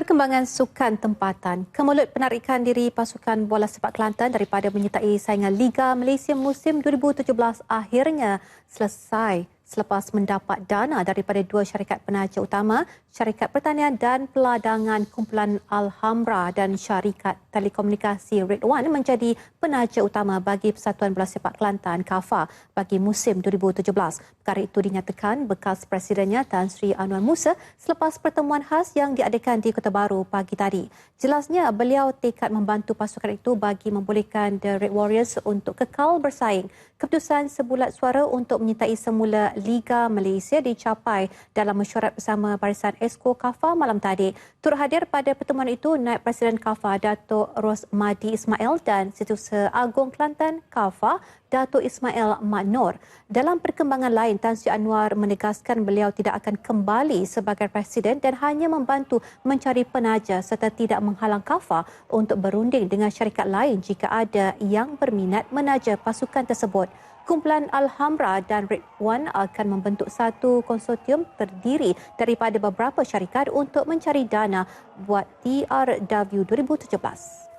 Perkembangan sukan tempatan. Kemulut penarikan diri pasukan bola sepak Kelantan daripada menyertai saingan Liga Malaysia musim 2017 akhirnya selesai selepas mendapat dana daripada dua syarikat penaja utama, Syarikat Pertanian dan Peladangan Kumpulan Alhambra dan Syarikat Telekomunikasi Red One menjadi penaja utama bagi Persatuan Bola Sepak Kelantan KAFA bagi musim 2017. Perkara itu dinyatakan bekas Presidennya Tan Sri Anwar Musa selepas pertemuan khas yang diadakan di Kota Baru pagi tadi. Jelasnya beliau tekad membantu pasukan itu bagi membolehkan The Red Warriors untuk kekal bersaing. Keputusan sebulat suara untuk menyertai semula Liga Malaysia dicapai dalam mesyuarat bersama Barisan Esko Kafa malam tadi. Turut hadir pada pertemuan itu Naib Presiden Kafa Datuk Rosmadi Ismail dan Setiausaha Agong Kelantan Kafa Datuk Ismail Mak Nur. Dalam perkembangan lain, Tan Sri Anwar menegaskan beliau tidak akan kembali sebagai Presiden dan hanya membantu mencari penaja serta tidak menghalang Kafa untuk berunding dengan syarikat lain jika ada yang berminat menaja pasukan tersebut kumpulan Alhambra dan Red One akan membentuk satu konsortium terdiri daripada beberapa syarikat untuk mencari dana buat TRW 2017.